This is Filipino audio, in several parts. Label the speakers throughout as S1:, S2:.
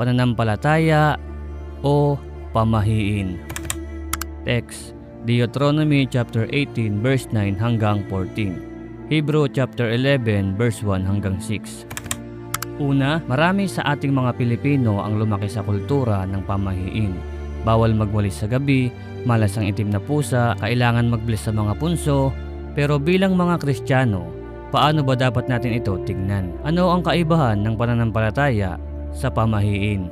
S1: pananampalataya, o pamahiin. Text, Deuteronomy chapter 18 verse 9 hanggang 14. Hebrew chapter 11 verse 1 hanggang 6. Una, marami sa ating mga Pilipino ang lumaki sa kultura ng pamahiin. Bawal magwalis sa gabi, malas ang itim na pusa, kailangan magbless sa mga punso, pero bilang mga Kristiyano, paano ba dapat natin ito tingnan? Ano ang kaibahan ng pananampalataya sa pamahiin?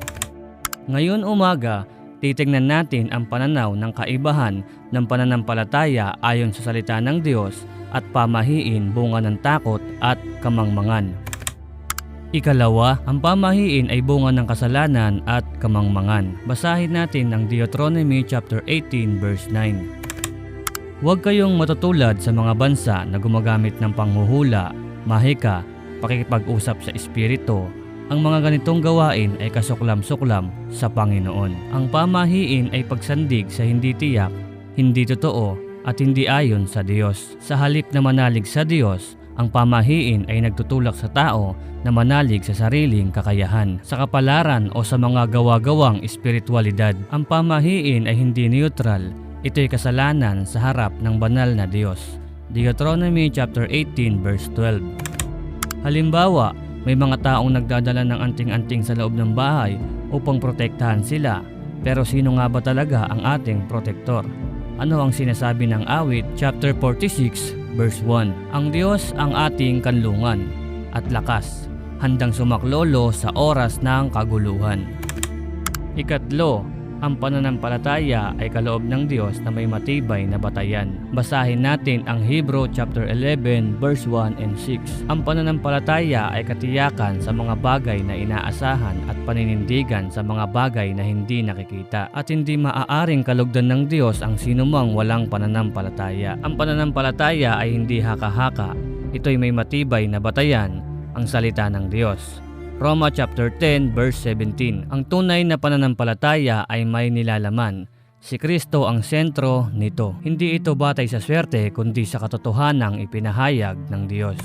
S1: Ngayon umaga, titingnan natin ang pananaw ng kaibahan ng pananampalataya ayon sa salita ng Diyos at pamahiin bunga ng takot at kamangmangan. Ikalawa, ang pamahiin ay bunga ng kasalanan at kamangmangan. Basahin natin ang Deuteronomy chapter 18 verse 9. Huwag kayong matutulad sa mga bansa na gumagamit ng panghuhula, mahika, pakikipag-usap sa espiritu. Ang mga ganitong gawain ay kasuklam-suklam sa Panginoon. Ang pamahiin ay pagsandig sa hindi tiyak, hindi totoo, at hindi ayon sa Diyos. Sa halip na manalig sa Diyos, ang pamahiin ay nagtutulak sa tao na manalig sa sariling kakayahan. Sa kapalaran o sa mga gawa-gawang espiritualidad, ang pamahiin ay hindi neutral. Ito'y kasalanan sa harap ng banal na Diyos. Deuteronomy chapter 18 verse 12. Halimbawa, may mga taong nagdadala ng anting-anting sa loob ng bahay upang protektahan sila. Pero sino nga ba talaga ang ating protektor? Ano ang sinasabi ng awit chapter 46 verse 1? Ang Diyos ang ating kanlungan at lakas, handang sumaklolo sa oras ng kaguluhan. Ikatlo, ang pananampalataya ay kaloob ng Diyos na may matibay na batayan. Basahin natin ang Hebrew chapter 11 verse 1 and 6. Ang pananampalataya ay katiyakan sa mga bagay na inaasahan at paninindigan sa mga bagay na hindi nakikita at hindi maaaring kalugdan ng Diyos ang sinumang walang pananampalataya. Ang pananampalataya ay hindi haka-haka. Ito'y may matibay na batayan, ang salita ng Diyos. Roma chapter 10 verse 17. Ang tunay na pananampalataya ay may nilalaman. Si Kristo ang sentro nito. Hindi ito batay sa swerte kundi sa katotohanang ipinahayag ng Diyos.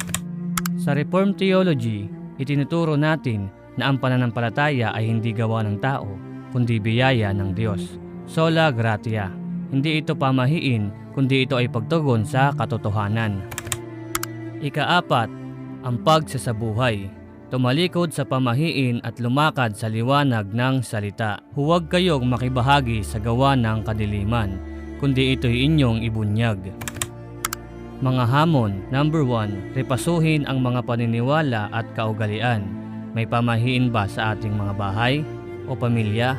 S1: Sa Reformed Theology, itinuturo natin na ang pananampalataya ay hindi gawa ng tao, kundi biyaya ng Diyos. Sola gratia. Hindi ito pamahiin, kundi ito ay pagtugon sa katotohanan. Ikaapat, ang pagsasabuhay tumalikod sa pamahiin at lumakad sa liwanag ng salita. Huwag kayong makibahagi sa gawa ng kadiliman, kundi ito'y inyong ibunyag. Mga hamon, number 1, repasuhin ang mga paniniwala at kaugalian. May pamahiin ba sa ating mga bahay o pamilya?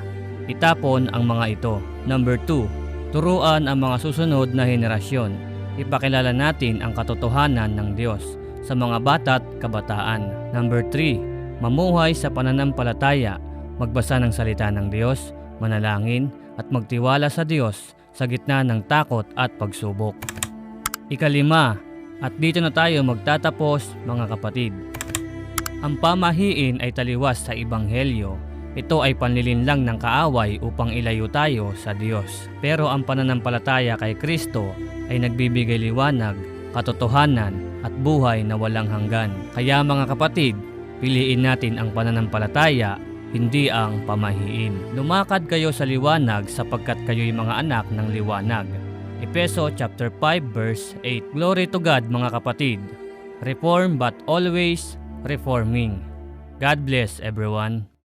S1: Itapon ang mga ito. Number 2, turuan ang mga susunod na henerasyon. Ipakilala natin ang katotohanan ng Diyos sa mga bata't kabataan. Number 3, mamuhay sa pananampalataya, magbasa ng salita ng Diyos, manalangin at magtiwala sa Diyos sa gitna ng takot at pagsubok. Ikalima, at dito na tayo magtatapos mga kapatid. Ang pamahiin ay taliwas sa Ibanghelyo. Ito ay panlilinlang ng kaaway upang ilayo tayo sa Diyos. Pero ang pananampalataya kay Kristo ay nagbibigay liwanag, katotohanan at buhay na walang hanggan. Kaya mga kapatid, piliin natin ang pananampalataya, hindi ang pamahiin. Lumakad kayo sa liwanag sapagkat kayo'y mga anak ng liwanag. Epeso chapter 5 verse 8. Glory to God mga kapatid. Reform but always reforming. God bless everyone.